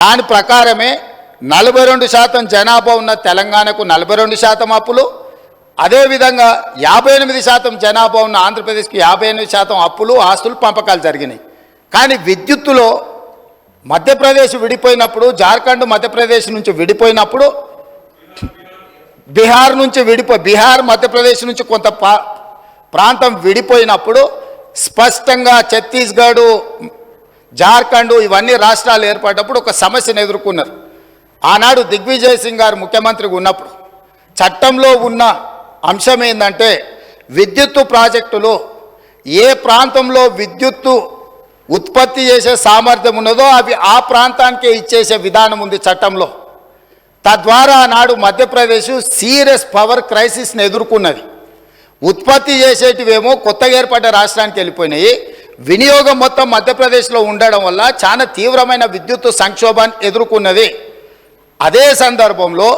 దాని ప్రకారమే నలభై రెండు శాతం జనాభా ఉన్న తెలంగాణకు నలభై రెండు శాతం అప్పులు. అదేవిధంగా యాభై ఎనిమిది శాతం జనాభా ఉన్న ఆంధ్రప్రదేశ్కి యాభై ఎనిమిది శాతం అప్పులు ఆస్తులు పంపకాలు జరిగినాయి. కానీ విద్యుత్తులో మధ్యప్రదేశ్ విడిపోయినప్పుడు జార్ఖండ్ మధ్యప్రదేశ్ నుంచి విడిపోయినప్పుడు బీహార్ నుంచి విడిపో బీహార్ మధ్యప్రదేశ్ నుంచి కొంత ప్రాంతం విడిపోయినప్పుడు స్పష్టంగా ఛత్తీస్గఢ్ జార్ఖండ్ ఇవన్నీ రాష్ట్రాలు ఏర్పడినప్పుడు ఒక సమస్యను ఎదుర్కొన్నారు. ఆనాడు దిగ్విజయ్ సింగ్ గారు ముఖ్యమంత్రిగా ఉన్నప్పుడు చట్టంలో ఉన్న అంశం ఏంటంటే విద్యుత్తు ప్రాజెక్టులో ఏ ప్రాంతంలో విద్యుత్తు ఉత్పత్తి చేసే సామర్థ్యం ఉన్నదో అవి ఆ ప్రాంతానికే ఇచ్చేసే విధానం ఉంది చట్టంలో. తద్వారా ఆనాడు మధ్యప్రదేశ్ సీరియస్ పవర్ క్రైసిస్ని ఎదుర్కొన్నది. ఉత్పత్తి చేసేటివేమో కొత్తగా ఏర్పడ్డ రాష్ట్రానికి వెళ్ళిపోయినాయి. వినియోగం మొత్తం మధ్యప్రదేశ్లో ఉండడం వల్ల చాలా తీవ్రమైన విద్యుత్ సంక్షోభాన్ని ఎదుర్కొన్నది. అదే సందర్భంలో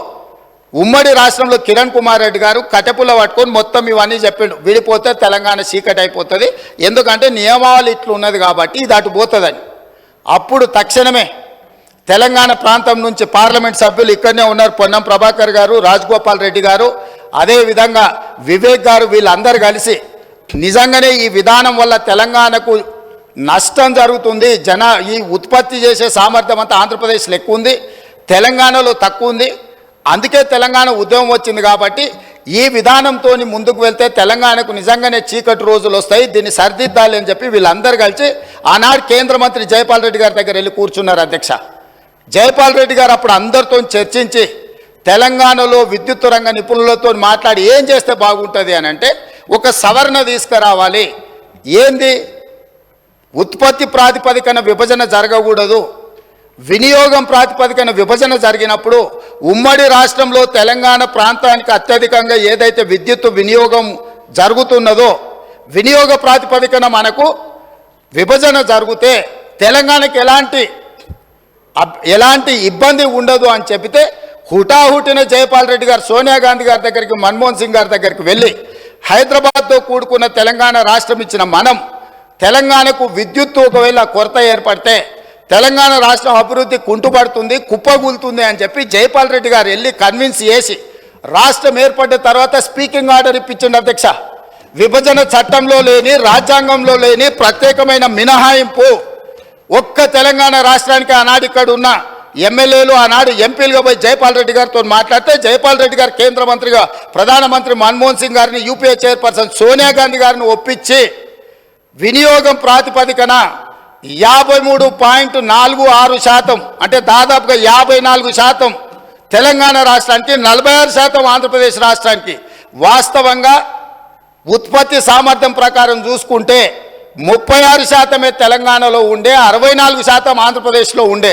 ఉమ్మడి రాష్ట్రంలో కిరణ్ కుమార్ రెడ్డి గారు కటపుల పట్టుకొని మొత్తం ఇవన్నీ చెప్పిండు. విడిపోతే తెలంగాణ చీకటి అయిపోతుంది. ఎందుకంటే నియమావళి ఇట్లున్నది కాబట్టి ఇది అటు పోతుందని. అప్పుడు తక్షణమే తెలంగాణ ప్రాంతం నుంచి పార్లమెంట్ సభ్యులు ఇక్కడనే ఉన్నారు. పొన్నం ప్రభాకర్ గారు రాజగోపాల్ రెడ్డి గారు. అదేవిధంగా వివేక్ గారు వీళ్ళందరూ కలిసి నిజంగానే ఈ విధానం వల్ల తెలంగాణకు నష్టం జరుగుతుంది. జన ఈ ఉత్పత్తి చేసే సామర్థ్యం అంతా ఆంధ్రప్రదేశ్లో ఎక్కువ ఉంది. తెలంగాణలో తక్కువ ఉంది. అందుకే తెలంగాణ ఉద్యమం వచ్చింది కాబట్టి ఈ విధానంతో ముందుకు వెళ్తే తెలంగాణకు నిజంగానే చీకటి రోజులు వస్తాయి. దీన్ని సరిదిద్దాలి అని చెప్పి వీళ్ళందరూ కలిసి ఆనాడు కేంద్ర మంత్రి జయపాల్ రెడ్డి గారి దగ్గర వెళ్ళి కూర్చున్నారు అధ్యక్ష. జయపాల్ రెడ్డి గారు అప్పుడు అందరితో చర్చించి తెలంగాణలో విద్యుత్ రంగ నిపుణులతో మాట్లాడి ఏం చేస్తే బాగుంటుంది అని అంటే ఒక సవరణ తీసుకురావాలి. ఏంది? ఉత్పత్తి ప్రాతిపదికన విభజన జరగకూడదు. వినియోగం ప్రాతిపదికన విభజన జరిగినప్పుడు ఉమ్మడి రాష్ట్రంలో తెలంగాణ ప్రాంతానికి అత్యధికంగా ఏదైతే విద్యుత్ వినియోగం జరుగుతున్నదో వినియోగ ప్రాతిపదికన మనకు విభజన జరిగితే తెలంగాణకి ఎలాంటి అబ్- ఎలాంటి ఇబ్బంది ఉండదు అని చెబితే హుటాహుటిన జయపాల్ రెడ్డి గారు సోనియా గాంధీ గారి దగ్గరికి మన్మోహన్ సింగ్ గారి దగ్గరికి వెళ్ళి హైదరాబాద్తో కూడుకున్న తెలంగాణ రాష్ట్రం ఇచ్చిన మనం తెలంగాణకు విద్యుత్తు ఒకవేళ కొరత ఏర్పడితే తెలంగాణ రాష్ట్రం అభివృద్ధి కుంటుపడుతుంది కుప్పగూలుతుంది అని చెప్పి జయపాల్ రెడ్డి గారు వెళ్ళి కన్విన్స్ చేసి రాష్ట్రం ఏర్పడిన తర్వాత స్పీకింగ్ ఆర్డర్ ఇప్పించండి అధ్యక్ష. విభజన చట్టంలో లేని రాజ్యాంగంలో లేని ప్రత్యేకమైన మినహాయింపు ఒక్క తెలంగాణ రాష్ట్రానికి ఆనాడు ఇక్కడ ఉన్న ఎమ్మెల్యేలు ఆనాడు ఎంపీలుగా పోయి జైపాల్ రెడ్డి గారితో మాట్లాడితే జైపాల్ రెడ్డి గారు కేంద్ర మంత్రిగా ప్రధానమంత్రి మన్మోహన్ సింగ్ గారిని యూపీఏ చైర్పర్సన్ సోనియా గాంధీ గారిని ఒప్పించి వినియోగం ప్రాతిపదికన యాభై మూడు పాయింట్ నాలుగు ఆరు శాతం అంటే దాదాపుగా యాభై నాలుగు శాతం తెలంగాణ రాష్ట్రానికి నలభై ఆరు శాతం ఆంధ్రప్రదేశ్ రాష్ట్రానికి. వాస్తవంగా ఉత్పత్తి సామర్థ్యం ప్రకారం చూసుకుంటే ముప్పై ఆరు శాతమే తెలంగాణలో ఉండే అరవై నాలుగు శాతం ఆంధ్రప్రదేశ్లో ఉండే.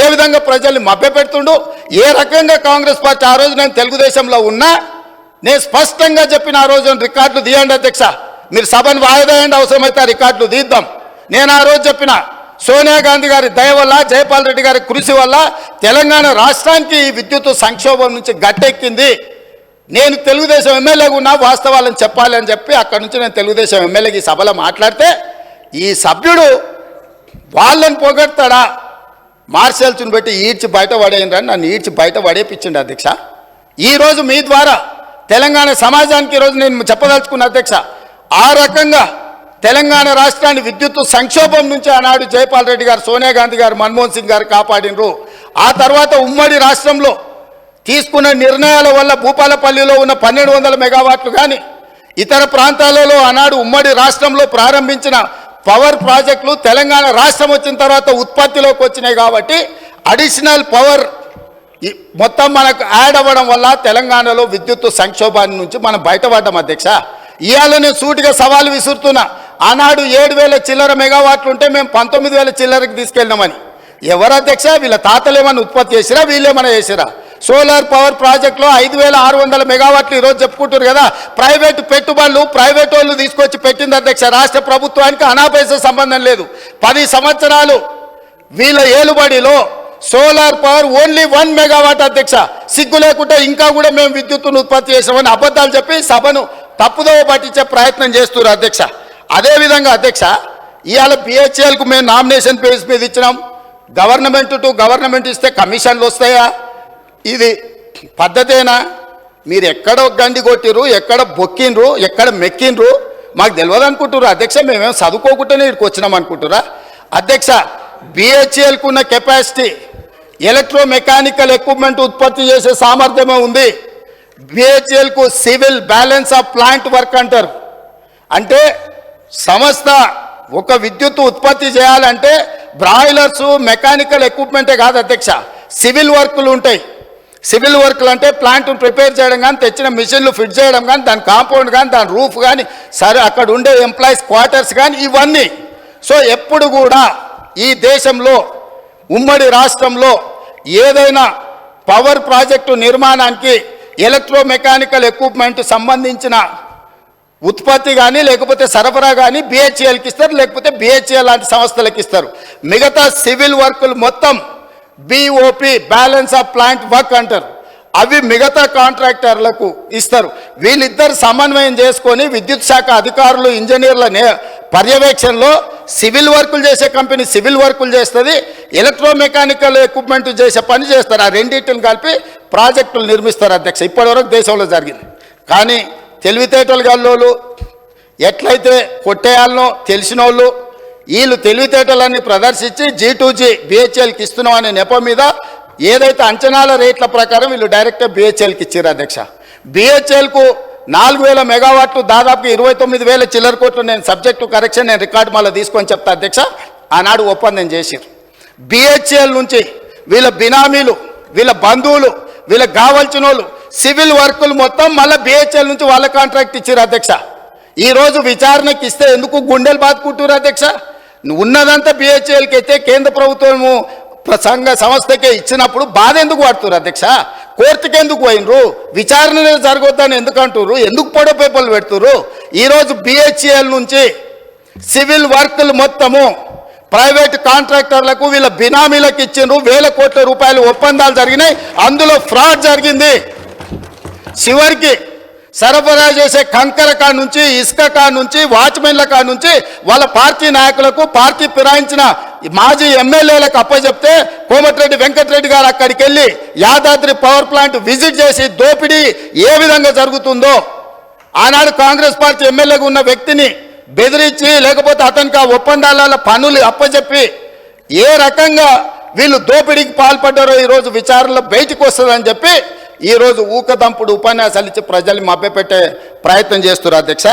ఏ విధంగా ప్రజల్ని మభ్యపెడుతుండు ఏ రకంగా కాంగ్రెస్ పార్టీ ఆ రోజు నేను తెలుగుదేశంలో ఉన్నా నేను స్పష్టంగా చెప్పిన ఆ రోజు రికార్డులు తీయండి అధ్యక్ష. మీరు సభను వాయిదేయండి అవసరమైతే ఆ రికార్డులు తీద్దాం. నేను ఆ రోజు చెప్పిన సోనియా గాంధీ గారి దయ వల్ల జయపాల్ రెడ్డి గారి కృషి వల్ల తెలంగాణ రాష్ట్రానికి ఈ విద్యుత్ సంక్షోభం నుంచి గట్టెక్కింది. నేను తెలుగుదేశం ఎమ్మెల్యేగా ఉన్నా వాస్తవాలను చెప్పాలి అని చెప్పి అక్కడి నుంచి నేను తెలుగుదేశం ఎమ్మెల్యేకి ఈ సభలో మాట్లాడితే ఈ సభ్యుడు వాళ్ళని పొగడతాడా? మార్షల్స్ని బట్టి ఈడ్చి బయట పడేయండి నన్ను ఈడ్చి బయట పడేపించండి అధ్యక్ష. ఈరోజు మీ ద్వారా తెలంగాణ సమాజానికి ఈరోజు నేను చెప్పదలుచుకున్న అధ్యక్ష ఆ రకంగా తెలంగాణ రాష్ట్రాన్ని విద్యుత్ సంక్షోభం నుంచి ఆనాడు జైపాల్ రెడ్డి గారు సోనియా గాంధీ గారు మన్మోహన్ సింగ్ గారు కాపాడినరు. ఆ తర్వాత ఉమ్మడి రాష్ట్రంలో తీసుకున్న నిర్ణయాల వల్ల భూపాలపల్లిలో ఉన్న పన్నెండు వందల మెగావాట్లు కానీ ఇతర ప్రాంతాలలో ఆనాడు ఉమ్మడి రాష్ట్రంలో ప్రారంభించిన పవర్ ప్రాజెక్టులు తెలంగాణ రాష్ట్రం వచ్చిన తర్వాత ఉత్పత్తిలోకి వచ్చినాయి కాబట్టి అడిషనల్ పవర్ మొత్తం మనకు యాడ్ అవ్వడం వల్ల తెలంగాణలో విద్యుత్ సంక్షోభాన్ని నుంచి మనం బయటపడ్డాం అధ్యక్ష. ఇవాళ నేను సూటిగా సవాలు విసురుతున్నా. ఆనాడు ఏడు వేల చిల్లర మెగావాట్లు ఉంటే మేము పంతొమ్మిది వేల చిల్లరకి తీసుకెళ్ళినామని. ఎవరు అధ్యక్ష? వీళ్ళ తాతలు ఉత్పత్తి చేసిరా? వీళ్ళేమన్నా చేసిరా? సోలార్ పవర్ ప్రాజెక్టులో ఐదు వేల ఆరు వందల మెగావాట్లు ఈరోజు చెప్పుకుంటారు కదా. ప్రైవేటు పెట్టుబడులు ప్రైవేట్ వాళ్ళు తీసుకొచ్చి పెట్టింది అధ్యక్ష. రాష్ట్ర ప్రభుత్వానికి అనాపేస సంబంధం లేదు. పది సంవత్సరాలు వీళ్ళ ఏలుబడిలో solar power only one megawatt అధ్యక్ష. సిగ్గు లేకుండా ఇంకా కూడా మేము విద్యుత్తును ఉత్పత్తి చేసామని అబద్ధాలు చెప్పి సభను తప్పుదోవ పట్టించే ప్రయత్నం చేస్తున్నారు అధ్యక్ష. అదేవిధంగా అధ్యక్ష ఇవాళ బిహెచ్ఎల్కు మేము నామినేషన్ పేజ్ మీద ఇచ్చినాం. గవర్నమెంట్ టు గవర్నమెంట్ ఇస్తే కమిషన్లు వస్తాయా? ఇది పద్ధతేనా? మీరు ఎక్కడ గండి కొట్టిర్రు ఎక్కడ బొక్కిండ్రు ఎక్కడ మెక్కిండ్రు? మాకు తెలియదు అనుకుంటున్నారు అధ్యక్ష మేమేం చదువుకోకుండానే ఇక్కడికి వచ్చినాం అనుకుంటురా అధ్యక్ష బిహెచ్ఎల్కు ఉన్న కెపాసిటీ ఎలక్ట్రో మెకానికల్ ఎక్విప్మెంట్ ఉత్పత్తి చేసే సామర్థ్యమే ఉంది. బిహెచ్ఎల్కు civil balance of plant work అంటారు. అంటే సంస్థ ఒక విద్యుత్ ఉత్పత్తి చేయాలంటే బ్రాయిలర్స్ మెకానికల్ ఎక్విప్మెంటే కాదు అధ్యక్ష. సివిల్ వర్కులు ఉంటాయి. సివిల్ వర్క్లు అంటే ప్లాంట్ ప్రిపేర్ చేయడం కానీ తెచ్చిన మిషన్లు ఫిట్ చేయడం కానీ దాని కాంపౌండ్ కానీ దాని రూఫ్ కానీ సరే అక్కడ ఉండే ఎంప్లాయీస్ క్వార్టర్స్ కానీ ఇవన్నీ. సో ఎప్పుడు కూడా ఈ దేశంలో ఉమ్మడి రాష్ట్రంలో ఏదైనా పవర్ ప్రాజెక్టు నిర్మాణానికి ఎలక్ట్రో మెకానికల్ ఎక్విప్మెంట్ సంబంధించిన ఉత్పత్తి కానీ లేకపోతే సరఫరా కానీ బిహెచ్ఎల్కి ఇస్తారు లేకపోతే బిహెచ్ఎల్ లాంటి సంస్థలకు ఇస్తారు. మిగతా సివిల్ వర్కులు మొత్తం BOP balance of plant work అంటారు. అవి మిగతా కాంట్రాక్టర్లకు ఇస్తారు. వీళ్ళిద్దరు సమన్వయం చేసుకొని విద్యుత్ శాఖ అధికారులు ఇంజనీర్ల పర్యవేక్షణలో సివిల్ వర్కులు చేసే కంపెనీ సివిల్ వర్కులు చేస్తుంది. ఎలక్ట్రో మెకానికల్ ఎక్విప్మెంట్ చేసే పని చేస్తారు. ఆ రెండింటిని కలిపి ప్రాజెక్టులు నిర్మిస్తారు అధ్యక్ష. ఇప్పటివరకు దేశంలో జరిగింది. కానీ తెలివితేటలు గల్లోళ్ళు ఎట్లయితే కొట్టేయాలనో తెలిసిన వాళ్ళు వీళ్ళు తెలివితేటలన్నీ ప్రదర్శించి జీ టూ జీ బిహెచ్ఎల్కి ఇస్తున్నాం అనే నెపం మీద ఏదైతే అంచనాల రేట్ల ప్రకారం వీళ్ళు డైరెక్ట్గా బిహెచ్ఎల్కి ఇచ్చారు అధ్యక్ష. బిహెచ్ఎల్కు నాలుగు వేల మెగావాట్లు దాదాపు ఇరవై తొమ్మిది వేల చిల్లర కోట్లు నేను సబ్జెక్టు కరెక్షన్ నేను రికార్డు మళ్ళీ తీసుకొని చెప్తా అధ్యక్ష. ఆనాడు ఒప్పందం చేశారు బిహెచ్ఎల్ నుంచి వీళ్ళ బినామీలు వీళ్ళ బంధువులు వీళ్ళకి కావాల్సిన వాళ్ళు సివిల్ వర్కులు మొత్తం మళ్ళీ బిహెచ్ఎల్ నుంచి వాళ్ళ కాంట్రాక్ట్ ఇచ్చారు అధ్యక్ష. ఈరోజు విచారణకి ఇస్తే ఎందుకు గుండెలు బాదుకుంటారు అధ్యక్ష? ఉన్నదంతా బిహెచ్ఎల్కి అయితే కేంద్ర ప్రభుత్వము సంఘ సంస్థకే ఇచ్చినప్పుడు బాధ ఎందుకు పడుతున్నారు అధ్యక్ష? కోర్టుకి ఎందుకు పోయినరు? విచారణ జరగొద్దని ఎందుకు అంటున్నారు ఎందుకు పొడో పేపర్లు పెడుతున్నారు ఈరోజు బిహెచ్ఎల్ నుంచి సివిల్ వర్కులు మొత్తము ప్రైవేట్ కాంట్రాక్టర్లకు వీళ్ళ బినామీలకు ఇచ్చిండ్రు వేల కోట్ల రూపాయలు ఒప్పందాలు జరిగినాయి. అందులో ఫ్రాడ్ జరిగింది. చివరికి సరఫరా చేసే కంకర కా నుంచి ఇసుక కా నుంచి వాచ్మెన్ల కా నుంచి వాళ్ళ పార్టీ నాయకులకు పార్టీ ఫిరాయించిన మాజీ ఎమ్మెల్యేలకు అప్పచెప్తే కోమటిరెడ్డి వెంకటరెడ్డి గారు అక్కడికి వెళ్ళి యాదాద్రి పవర్ ప్లాంట్ విజిట్ చేసి దోపిడీ ఏ విధంగా జరుగుతుందో ఆనాడు కాంగ్రెస్ పార్టీ ఎమ్మెల్యేగా ఉన్న వ్యక్తిని బెదిరించి లేకపోతే అతనికి ఆ ఒప్పందాల పనులు అప్పచెప్పి ఏ రకంగా వీళ్ళు దోపిడీకి పాల్పడ్డారో ఈరోజు విచారణలో బయటకు వస్తుందని చెప్పి ఈరోజు ఊకదంపుడు ఉపన్యాసాలు ఇచ్చి ప్రజల్ని మభ్యపెట్టే ప్రయత్నం చేస్తున్నారు అధ్యక్ష.